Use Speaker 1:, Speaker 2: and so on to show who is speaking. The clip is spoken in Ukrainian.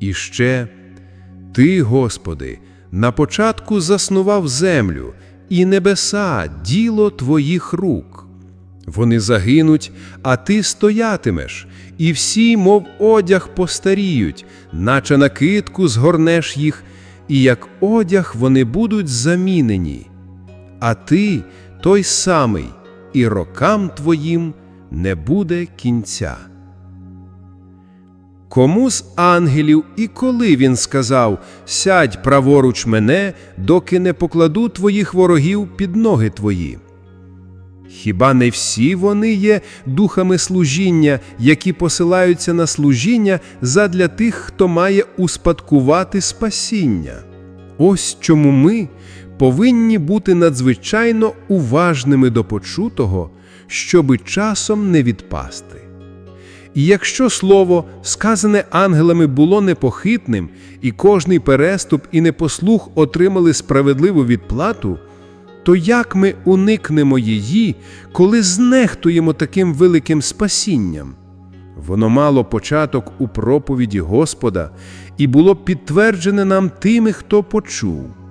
Speaker 1: І ще Ти, Господи, на початку заснував землю і небеса діло Твоїх рук. Вони загинуть, а ти стоятимеш, і всі, мов одяг, постаріють, наче накидку згорнеш їх, і як одяг вони будуть замінені. А ти той самий, і рокам твоїм не буде кінця. Кому з ангелів і коли він сказав «Сядь праворуч мене, доки не покладу твоїх ворогів під ноги твої»? Хіба не всі вони є духами служіння, які посилаються на служіння задля тих, хто має успадкувати спасіння? Ось чому ми повинні бути надзвичайно уважними до почутого, щоби часом не відпасти. І якщо слово, сказане ангелами, було непохитним, і кожний переступ і непослух отримали справедливу відплату, то як ми уникнемо її, коли знехтуємо таким великим спасінням? Воно мало початок у проповіді Господа і було підтверджене нам тими, хто почув.